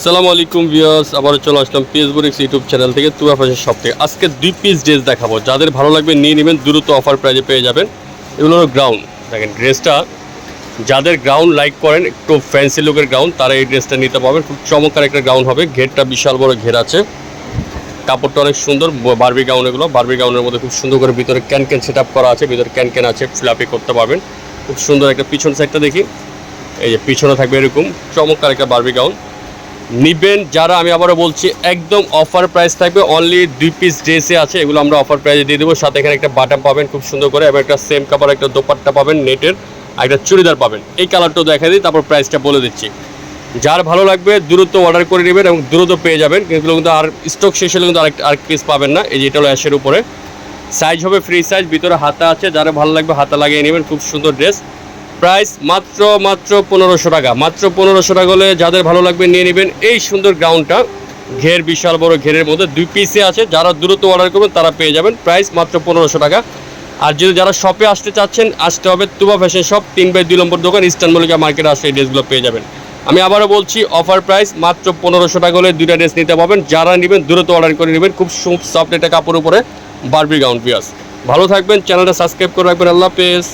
আসসালামু আলাইকুম ভিউয়ার্স, আবারও চলে আসলাম পিএসবুরিক্স ইউটিউব চ্যানেল থেকে তুয়া ফ্যাশন শপ থেকে। আজকে দুই পিস ড্রেস দেখাবো। যাদের ভালো লাগবে নিয়ে নেবেন, দ্রুত অফার প্রাইজে পেয়ে যাবেন। এগুলো হলো গ্রাউন্ড দেখেন ড্রেসটা যাদের গ্রাউন্ড লাইক করেন, একটু ফ্যান্সি লুকের গ্রাউন্ড তারা এই ড্রেসটা নিতে পারবেন। খুব চমৎকার একটা গ্রাউন্ড হবে। ঘেরটা বিশাল বড় ঘের আছে। কাপড়টা অনেক সুন্দর বারবি গাউন এগুলো। বারবি গাউনের মধ্যে খুব সুন্দর করে ভিতরে ক্যান ক্যান সেট করা আছে। ভিতরে ক্যান ক্যান আছে ফ্লাপি করতে পারবেন। খুব সুন্দর একটা পিছন সাইডটা দেখি। এই যে পিছনে থাকবে এরকম। চমৎকার একটা বারবি গাউন নিবেন, যারা আমি আবারও বলছি, একদম অফার প্রাইস থাকবে অনলি দুই পিস ড্রেসে আছে, এগুলো আমরা অফার প্রাইসে দিয়ে দেবো। সাথে এখানে একটা বাটাম পাবেন, খুব সুন্দর করে, এবং একটা সেম কাপড় একটা দোপাট্টা পাবেন নেটের আর একটা চুড়িদার পাবেন। এই কালারটাও দেখা দিই, তারপর প্রাইসটা বলে দিচ্ছি। যার ভালো লাগবে, দ্রুত অর্ডার করে নেবেন এবং দ্রুত পেয়ে যাবেন, কিন্তু কিন্তু আর স্টক শেষ হলে কিন্তু আরেক আরেক পিস পাবেন না। এই যে এটা হলো অ্যাশের উপরে। সাইজ হবে ফ্রি সাইজ ভিতরে হাতা আছে, যারা ভালো লাগবে, হাতা লাগিয়ে নেবেন, খুব সুন্দর ড্রেস প্রাইস মাত্র মাত্র পনেরোশো টাকা। মাত্র পনেরোশো টাকা হলে যাদের ভালো লাগবে নিয়ে নেবেন। এই সুন্দর গ্রাউন্ডটা ঘের, বিশাল বড় ঘেরের মধ্যে দুই পিসে আছে। যারা দ্রুত অর্ডার করবেন, তারা পেয়ে যাবেন। প্রাইস মাত্র পনেরোশো টাকা। আর যদি যারা শপে আসতে চাচ্ছেন, আসতে হবে তুবা ফ্যাশন শপ তিন বাই দুই নম্বর দোকান ইস্টার্ন মল্লিকা মার্কেটে আসলে এই ড্রেসগুলো পেয়ে যাবেন। আমি আবারও বলছি অফার প্রাইস মাত্র পনেরোশো টাকা হলে দুইটা ড্রেস নিতে পারবেন যারা নেবেন, দ্রুত অর্ডার করে নেবেন। খুব সফট একটা কাপড় উপরে বারবি গাউন পিয়াস ভালো থাকবেন চ্যানেলটা সাবস্ক্রাইব করে রাখবেন। আল্লাহ হাফেজ।